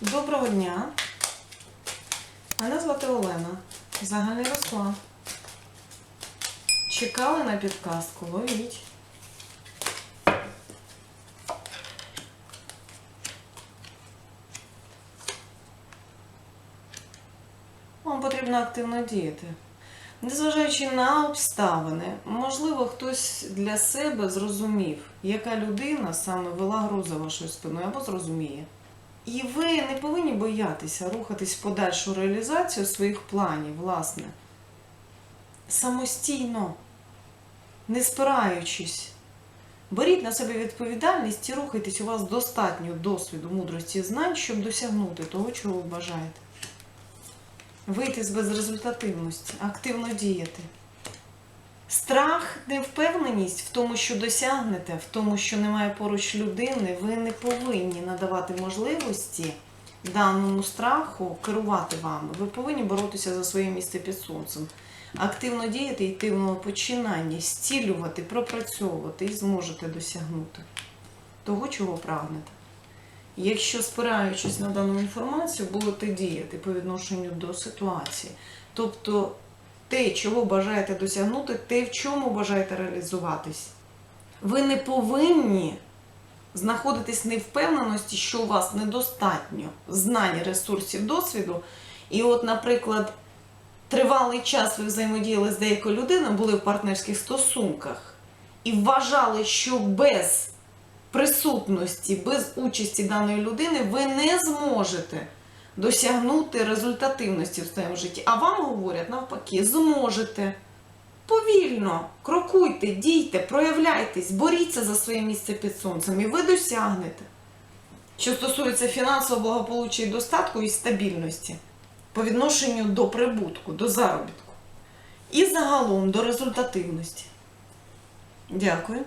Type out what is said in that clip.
Доброго дня. Мене звати Олена. Загальний розклад. Чекали на підказку, ловіть. Вам потрібно активно діяти. Незважаючи на обставини, можливо, хтось для себе зрозумів, яка людина саме вела гру за вашою спиною або зрозуміє. І ви не повинні боятися рухатись в подальшу реалізацію своїх планів, власне, самостійно, не спираючись. Беріть на себе відповідальність і рухайтесь, у вас достатньо досвіду, мудрості і знань, щоб досягнути того, чого ви бажаєте. Вийти з безрезультативності, активно діяти. Страх, невпевненість в тому, що досягнете, в тому, що немає поруч людини, ви не повинні надавати можливості даному страху керувати вами. Ви повинні боротися за своє місце під сонцем. Активно діяти, йти в починання, зцілювати, пропрацьовувати і зможете досягнути того, чого прагнете. Якщо спираючись на дану інформацію, будете діяти по відношенню до ситуації. Тобто те, чого бажаєте досягнути, те, в чому бажаєте реалізуватись. Ви не повинні знаходитись в невпевненості, що у вас недостатньо знань, ресурсів, досвіду. І от, наприклад, тривалий час ви взаємодіяли з деякою людиною, були в партнерських стосунках і вважали, що без присутності, без участі даної людини ви не зможете досягнути результативності в своєму житті. А вам говорять навпаки, зможете. Повільно, крокуйте, дійте, проявляйтесь, боріться за своє місце під сонцем, і ви досягнете. Що стосується фінансового благополуччя і достатку і стабільності по відношенню до прибутку, до заробітку і загалом до результативності. Дякую.